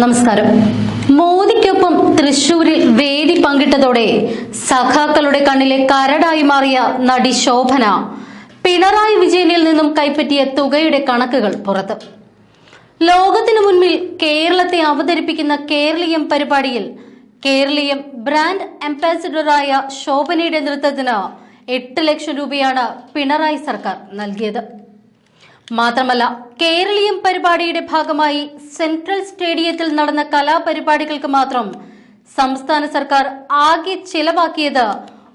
നമസ്കാരം. മോദിക്കൊപ്പം തൃശൂരിൽ വേദി പങ്കിട്ടതോടെ സഖാക്കളുടെ കണ്ണിലെ കരടായി മാറിയ നടി ശോഭന പിണറായി വിജയനിൽ നിന്നും കൈപ്പറ്റിയ തുകയുടെ കണക്കുകൾ പുറത്ത്. ലോകത്തിനു മുൻപിൽ കേരളത്തെ അവതരിപ്പിക്കുന്ന കേരളീയം പരിപാടിയിൽ കേരളീയം ബ്രാൻഡ് അംബാസിഡറായ ശോഭനയുടെ നൃത്തത്തിന് എട്ട് ലക്ഷം രൂപയാണ് പിണറായി സർക്കാർ നൽകിയത്. മാത്രമല്ല കേരളീയം പരിപാടിയുടെ ഭാഗമായി സെൻട്രൽ സ്റ്റേഡിയത്തിൽ നടന്ന കലാപരിപാടികൾക്ക് മാത്രം സംസ്ഥാന സർക്കാർ ആകെ ചിലവാക്കിയത്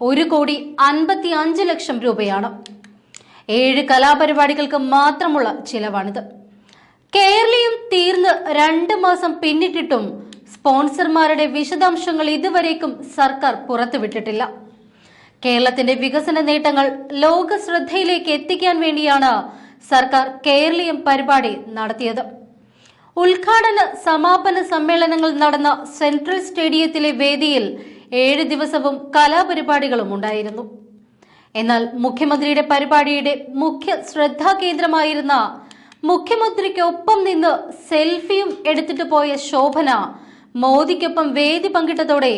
ഒരു കോടി അൻപത്തി അഞ്ച് ലക്ഷം രൂപയാണ്. ഏഴ് കലാപരിപാടികൾക്ക് മാത്രമുള്ള ചിലവാണിത്. കേരളീയം തീർന്ന് രണ്ട് മാസം പിന്നിട്ടിട്ടും സ്പോൺസർമാരുടെ വിശദാംശങ്ങൾ ഇതുവരേക്കും സർക്കാർ പുറത്തുവിട്ടിട്ടില്ല. കേരളത്തിന്റെ വികസന നേട്ടങ്ങൾ ലോക ശ്രദ്ധയിലേക്ക് എത്തിക്കാൻ വേണ്ടിയാണ് സർക്കാർ കേരളീയം പരിപാടി നടത്തിയത്. ഉദ്ഘാടന സമാപന സമ്മേളനങ്ങൾ നടന്ന സെൻട്രൽ സ്റ്റേഡിയത്തിലെ വേദിയിൽ ഏഴ് ദിവസവും കലാപരിപാടികളും ഉണ്ടായിരുന്നു. എന്നാൽ മുഖ്യമന്ത്രിയുടെ പരിപാടിയുടെ മുഖ്യ ശ്രദ്ധാകേന്ദ്രമായിരുന്ന മുഖ്യമന്ത്രിക്കൊപ്പം നിന്ന് സെൽഫിയും എടുത്തിട്ട് പോയ ശോഭന മോദിക്കൊപ്പം വേദി പങ്കിട്ടതോടെ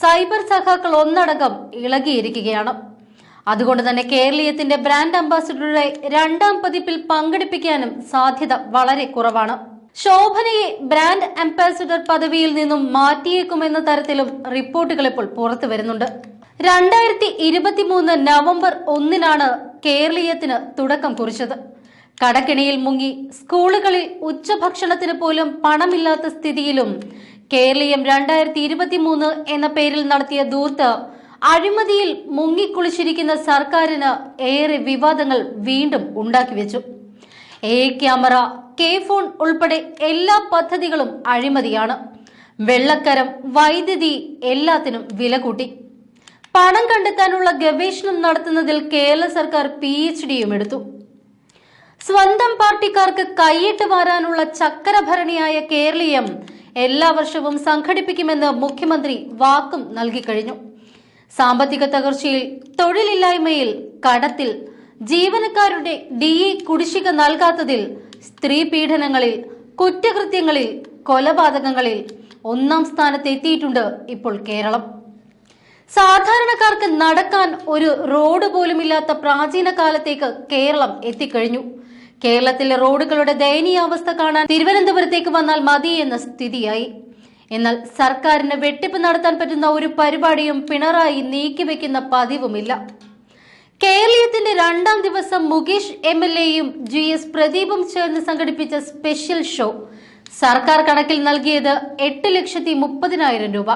സൈബർ സഖാക്കൾ ഒന്നടങ്കം ഇളകിയിരിക്കുകയാണ്. അതുകൊണ്ട് തന്നെ കേരളീയത്തിന്റെ ബ്രാൻഡ് അംബാസിഡറുടെ രണ്ടാം പതിപ്പിൽ പങ്കെടുപ്പിക്കാനും സാധ്യത വളരെ കുറവാണ്. ശോഭനയെ ബ്രാൻഡ് അംബാസിഡർ പദവിയിൽ നിന്നും മാറ്റിയേക്കുമെന്ന തരത്തിലും റിപ്പോർട്ടുകൾ ഇപ്പോൾ പുറത്തു വരുന്നുണ്ട്. രണ്ടായിരത്തി ഇരുപത്തിമൂന്ന് നവംബർ ഒന്നിനാണ് കേരളീയത്തിന് തുടക്കം കുറിച്ചത്. കടക്കിണിയിൽ മുങ്ങി സ്കൂളുകളിൽ ഉച്ചഭക്ഷണത്തിന് പോലും പണമില്ലാത്ത സ്ഥിതിയിലും കേരളീയം രണ്ടായിരത്തി ഇരുപത്തിമൂന്ന് എന്ന പേരിൽ നടത്തിയ ദൂർത്ത് അഴിമതിയിൽ മുങ്ങിക്കുളിച്ചിരിക്കുന്ന സർക്കാരിന് ഏറെ വിവാദങ്ങൾ വീണ്ടും ഉണ്ടാക്കി വെച്ചു. എ ക്യാമറ കെ ഫോൺ ഉൾപ്പെടെ എല്ലാ പദ്ധതികളും അഴിമതിയാണ്. വെള്ളക്കരം വൈദ്യുതി എല്ലാത്തിനും വില കൂട്ടി. പണം കണ്ടെത്താനുള്ള ഗവേഷണം നടത്തുന്നതിൽ കേരള സർക്കാർ പി എച്ച് ഡിയും എടുത്തു. സ്വന്തം പാർട്ടിക്കാർക്ക് കൈയിട്ട് വാരാനുള്ള ചക്കരഭരണിയായ കേരളീയം എല്ലാ വർഷവും സംഘടിപ്പിക്കുമെന്ന് മുഖ്യമന്ത്രി വാക്കും നൽകിക്കഴിഞ്ഞു സാമ്പത്തിക തകർച്ചയിൽ തൊഴിലില്ലായ്മയിൽ കടത്തിൽ ജീവനക്കാരുടെ ഡി ഇ കുടിശ്ശിക നൽകാത്തതിൽ സ്ത്രീ പീഡനങ്ങളിൽ കുറ്റകൃത്യങ്ങളിൽ കൊലപാതകങ്ങളിൽ ഒന്നാം സ്ഥാനത്തെത്തിയിട്ടുണ്ട് ഇപ്പോൾ കേരളം. സാധാരണക്കാർക്ക് നടക്കാൻ ഒരു റോഡ് പോലുമില്ലാത്ത പ്രാചീന കാലത്തേക്ക് കേരളം എത്തിക്കഴിഞ്ഞു. കേരളത്തിലെ റോഡുകളുടെ ദയനീയാവസ്ഥ കാണാൻ തിരുവനന്തപുരത്തേക്ക് വന്നാൽ മതി എന്ന സ്ഥിതിയായി. എന്നാൽ സർക്കാരിന് വെട്ടിപ്പ് നടത്താൻ പറ്റുന്ന ഒരു പരിപാടിയും പിണറായി നീക്കിവെക്കുന്ന പതിവുമില്ല. കേരളീയത്തിന്റെ രണ്ടാം ദിവസം മുകേഷ് എം എൽ എയും ജി എസ് പ്രദീപും ചേർന്ന് സംഘടിപ്പിച്ച സ്പെഷ്യൽ ഷോ. സർക്കാർ കണക്കിൽ നൽകിയത് എട്ട് ലക്ഷത്തി മുപ്പതിനായിരം രൂപ.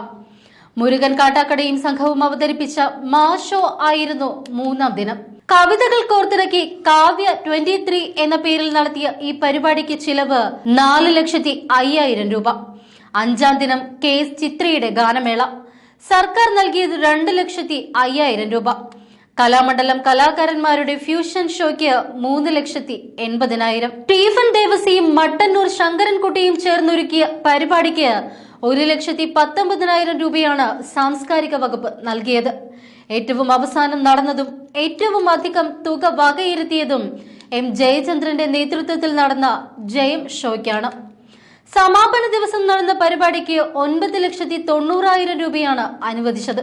മുരുകൻ കാട്ടാക്കടയും സംഘവും അവതരിപ്പിച്ച മാ ഷോ ആയിരുന്നു മൂന്നാം ദിനം. കവിതകൾ കോർത്തിറക്കി കാവ്യ ട്വന്റി ത്രീ എന്ന പേരിൽ നടത്തിയ ഈ പരിപാടിക്ക് ചിലവ് നാല് ലക്ഷത്തി അയ്യായിരം രൂപ. അഞ്ചാം ദിനം കെ എസ് ചിത്രയുടെ ഗാനമേള. സർക്കാർ നൽകിയത് രണ്ട് ലക്ഷത്തി അയ്യായിരം രൂപ. കലാമണ്ഡലം കലാകാരന്മാരുടെ ഫ്യൂഷൻ ഷോയ്ക്ക് മൂന്ന് ലക്ഷത്തി എൺപതിനായിരം. സ്റ്റീഫൻ ദേവസിയും മട്ടന്നൂർ ശങ്കരൻകുട്ടിയും ചേർന്നൊരുക്കിയ പരിപാടിക്ക് ഒരു ലക്ഷത്തി പത്തൊമ്പതിനായിരം രൂപയാണ് സാംസ്കാരിക വകുപ്പ് നൽകിയത്. ഏറ്റവും അവസാനം നടന്നതും ഏറ്റവും അധികം തുക വകയിരുത്തിയതും എം ജയചന്ദ്രന്റെ നേതൃത്വത്തിൽ നടന്ന ജയം ഷോയ്ക്കാണ്. സമാപന ദിവസം നടന്ന പരിപാടിക്ക് ഒൻപത് ലക്ഷത്തി തൊണ്ണൂറായിരം രൂപയാണ് അനുവദിച്ചത്.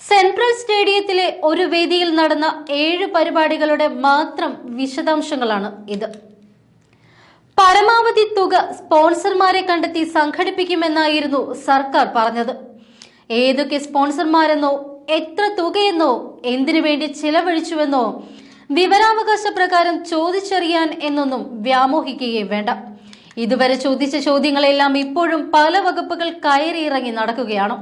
സെൻട്രൽ സ്റ്റേഡിയത്തിലെ ഒരു വേദിയിൽ നടന്ന ഏഴ് പരിപാടികളുടെ മാത്രം വിശദാംശങ്ങളാണ് ഇത്. പരമാവധി തുക സ്പോൺസർമാരെ കണ്ടെത്തി സംഘടിപ്പിക്കുമെന്നായിരുന്നു സർക്കാർ പറഞ്ഞത്. ഏതൊക്കെ സ്പോൺസർമാരെന്നോ എത്ര തുകയെന്നോ എന്തിനു വേണ്ടി ചിലവഴിച്ചുവെന്നോ വിവരാവകാശ പ്രകാരം ചോദിച്ചറിയാൻ എന്നൊന്നും വ്യാമോഹിക്കുകയും വേണ്ട. ഇതുവരെ ചോദിച്ച ചോദ്യങ്ങളെല്ലാം ഇപ്പോഴും പല വകുപ്പുകൾ കയറി ഇറങ്ങി നടക്കുകയാണ്.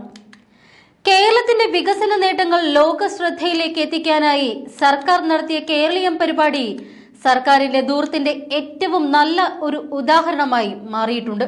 കേരളത്തിന്റെ വികസന നേട്ടങ്ങൾ ലോക ശ്രദ്ധയിലേക്ക് എത്തിക്കാനായി സർക്കാർ നടത്തിയ കേരളീയം പരിപാടി സർക്കാരിന്റെ ദൂരത്തിന്റെ ഏറ്റവും നല്ല ഒരു ഉദാഹരണമായി മാറിയിട്ടുണ്ട്.